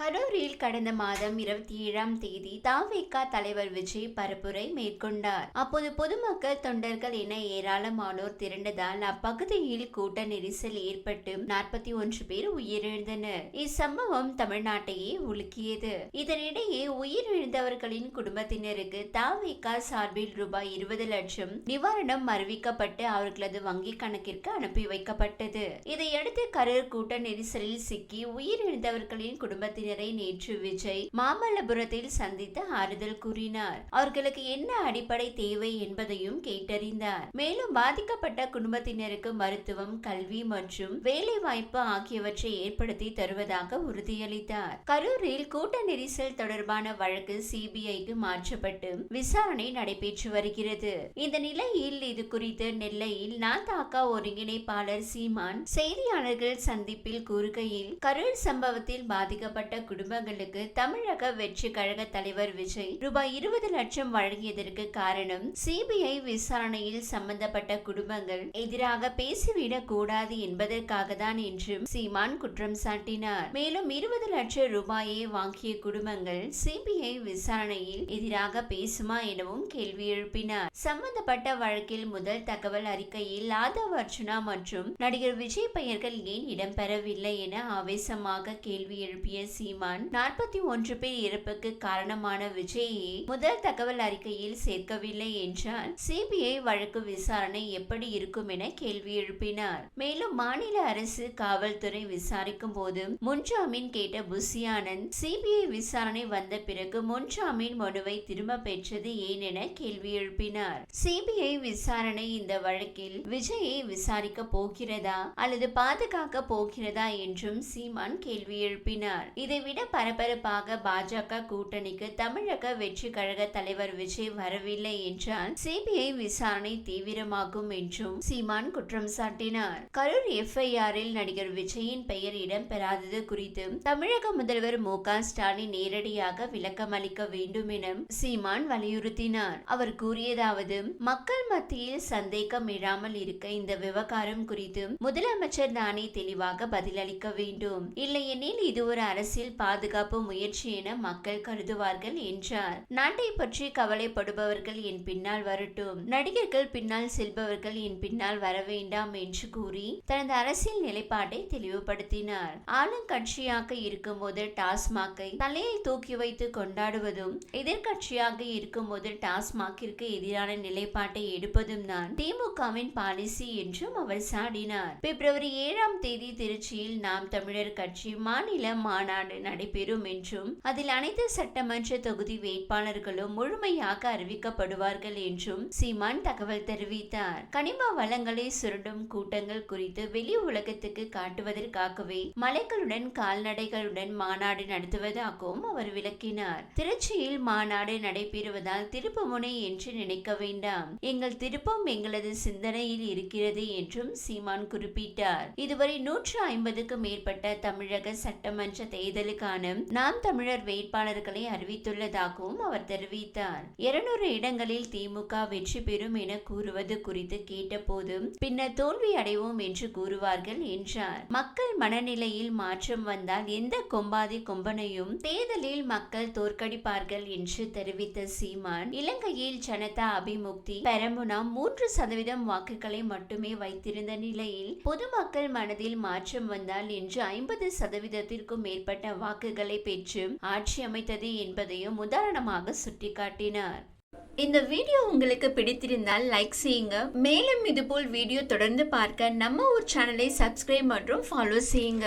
கரூரில் கடந்த மாதம் இருபத்தி ஏழாம் தேதி தாவேகா தலைவர் விஜய் பரப்புரை மேற்கொண்டார். அப்போது பொதுமக்கள் தொண்டர்கள் என ஏராளமானோர் திரண்டதால் அப்பகுதியில் கூட்ட நெரிசல் ஏற்பட்டு நாற்பத்தி ஒன்று பேர் உயிரிழந்தனர். இச்சம்பவம் தமிழ்நாட்டையே உலுக்கியது. இதனிடையே உயிரிழந்தவர்களின் குடும்பத்தினருக்கு தாவேகா சார்பில் ரூபாய் இருபது லட்சம் நிவாரணம் அறிவிக்கப்பட்டு அவர்களது வங்கி கணக்கிற்கு அனுப்பி வைக்கப்பட்டது. இதையடுத்து கரூர் கூட்ட நெரிசலில் சிக்கி உயிரிழந்தவர்களின் குடும்பத்தினர் நேற்று விஜய் மாமல்லபுரத்தில் சந்தித்து ஆறுதல் கூறினார். அவர்களுக்கு என்ன அடிப்படை தேவை என்பதையும் கேட்டறிந்தார். மேலும் பாதிக்கப்பட்ட குடும்பத்தினருக்கு மருத்துவம் கல்வி மற்றும் வேலை வாய்ப்பு ஆகியவற்றை ஏற்படுத்தி தருவதாக உறுதியளித்தார். கரூரில் கூட்ட நெரிசல் தொடர்பான வழக்கு சிபிஐக்கு மாற்றப்பட்டு விசாரணை நடைபெற்று வருகிறது. இந்த நிலையில் இது குறித்து நெல்லையில் நாதாக்கா ஒருங்கிணைப்பாளர் சீமான் செய்தியாளர்கள் சந்திப்பில் கூறுகையில் கரூர் சம்பவத்தில் பாதிக்கப்பட்ட பாதிக்கப்பட்ட குடும்பங்களுக்கு தமிழக வெற்றி கழக தலைவர் விஜய் ரூபாய் இருபது லட்சம் வழங்கியதற்கு காரணம் சிபிஐ விசாரணையில் சம்பந்தப்பட்ட குடும்பங்கள் எதிராக பேசிவிடக் கூடாது என்பதற்காக தான் என்றும் சீமான் குற்றம் சாட்டினார். மேலும் இருபது லட்சம் ரூபாயை வாங்கிய குடும்பங்கள் சிபிஐ விசாரணையில் எதிராக பேசுமா எனவும் கேள்வி எழுப்பினார். சம்பந்தப்பட்ட வழக்கில் முதல் தகவல் அறிக்கையில் ஆதவ் அர்ஜுனா மற்றும் நடிகர் விஜய் பெயர்கள் ஏன் இடம்பெறவில்லை என ஆவேசமாக கேள்வி எழுப்பிய சி சீமான் நாற்பத்தி ஒன்று பேர் இறப்புக்கு காரணமான விஜயை முதல் தகவல் அறிக்கையில் சேர்க்கவில்லை என்றால் சிபிஐ வழக்கு விசாரணை எப்படி இருக்கும் என கேள்வி எழுப்பினார். மேலும் மாநில அரசு காவல்துறை விசாரிக்கும் போது முன்ஜாமீன் கேட்ட புசியானந்த் சிபிஐ விசாரணை வந்த பிறகு முன்ஜாமீன் மனுவை திரும்ப பெற்றது ஏன் என கேள்வி எழுப்பினார். சிபிஐ விசாரணை இந்த வழக்கில் விஜயை விசாரிக்க போகிறதா அல்லது பாதுகாக்க போகிறதா என்றும் சீமான் கேள்வி எழுப்பினார். இதைவிட பரபரப்பாக பாஜக கூட்டணிக்கு தமிழக வெற்றி கழக தலைவர் விஜய் வரவில்லை என்றால் சிபிஐ விசாரணை தீவிரமாகும் என்றும் சீமான் குற்றம் சாட்டினார். கரூர் எஃப்ஐஆரில் நடிகர் விஜயின் பெயர் இடம்பெறாதது குறித்து தமிழக முதல்வர் மு க ஸ்டாலின் நேரடியாக விளக்கம் அளிக்க வேண்டும் என சீமான் வலியுறுத்தினார். அவர் கூறியதாவது மக்கள் மத்தியில் சந்தேகம் இழாமல் இருக்க இந்த விவகாரம் குறித்து முதலமைச்சர் தானே தெளிவாக பதிலளிக்க வேண்டும். இல்லையெனில் இது ஒரு அரசியல் அரசியல் பாதுகாப்பு முயற்சி என மக்கள் கருதுவார்கள் என்றார். நாட்டை பற்றி கவலைப்படுபவர்கள் என் பின்னால் வரட்டும். நடிகர்கள் பின்னால் செல்பவர்கள் என் பின்னால் வர வேண்டாம் என்று கூறி தனது அரசியல் நிலைப்பாட்டை தெளிவுபடுத்தினார். ஆளுங்கட்சியாக இருக்கும்போது டாஸ்மாகை தலையில் தூக்கி வைத்து கொண்டாடுவதும் எதிர்கட்சியாக இருக்கும்போது டாஸ்மாகிற்கு எதிரான நிலைப்பாட்டை எடுப்பதும் தான் திமுகவின் பாலிசி என்றும் அவர் சாடினார். பிப்ரவரி ஏழாம் தேதி திருச்சியில் நாம் தமிழர் கட்சி மாநில மாநாடு நடைபெறும் என்றும் அதில் அனைத்து சட்டமன்ற தொகுதி வேட்பாளர்களும் முழுமையாக அறிவிக்கப்படுவார்கள் என்றும் சீமான் தகவல் தெரிவித்தார். கனிம வளங்களை சுரண்டும் கூட்டங்கள் குறித்து வெளி உலகத்துக்கு காட்டுவதற்காகவே மலைகளுடன் கால்நடைகளுடன் மாநாடு நடத்துவதாகவும் அவர் விளக்கினார். திருச்சியில் மாநாடு நடைபெறுவதால் திருப்புமுனை என்று நினைக்க வேண்டாம். எங்கள் திருப்பம் எங்களது சிந்தனையில் இருக்கிறது என்றும் சீமான் குறிப்பிட்டார். இதுவரை நூற்று ஐம்பதுக்கும் மேற்பட்ட தமிழக சட்டமன்ற தேர்தல் தேர்தலுக்கான நாம் தமிழர் வேட்பாளர்களை அறிவித்துள்ளதாகவும் அவர் தெரிவித்தார். இருநூறு இடங்களில் திமுக வெற்றி பெறும் என கூறுவது குறித்து கேட்டபோது பின்னர் தோல்வி அடைவோம் என்று கூறுவார்கள் என்றார். மக்கள் மனநிலையில் மாற்றம் வந்தால் எந்த கொம்பாதி கொம்பனையும் தேர்தலில் மக்கள் தோற்கடிப்பார்கள் என்று தெரிவித்த சீமான் இலங்கையில் ஜனதா அபிமுக்தி பெரமுனா மூன்று சதவீதம் வாக்குகளை மட்டுமே வைத்திருந்த நிலையில் பொதுமக்கள் மனதில் மாற்றம் வந்தால் என்று ஐம்பது சதவீதத்திற்கும் மேற்பட்ட வாக்குகளை பெற்று ஆட்சி அமைத்தது என்பதையும் உதாரணமாக சுட்டிக்காட்டினார். இந்த வீடியோ உங்களுக்கு பிடித்திருந்தால் லைக் செய்யுங்க. மேலும் இதுபோல் வீடியோ தொடர்ந்து பார்க்க நம்ம ஊர் சேனலை சப்ஸ்கிரைப் மற்றும் ஃபாலோ செய்யுங்க.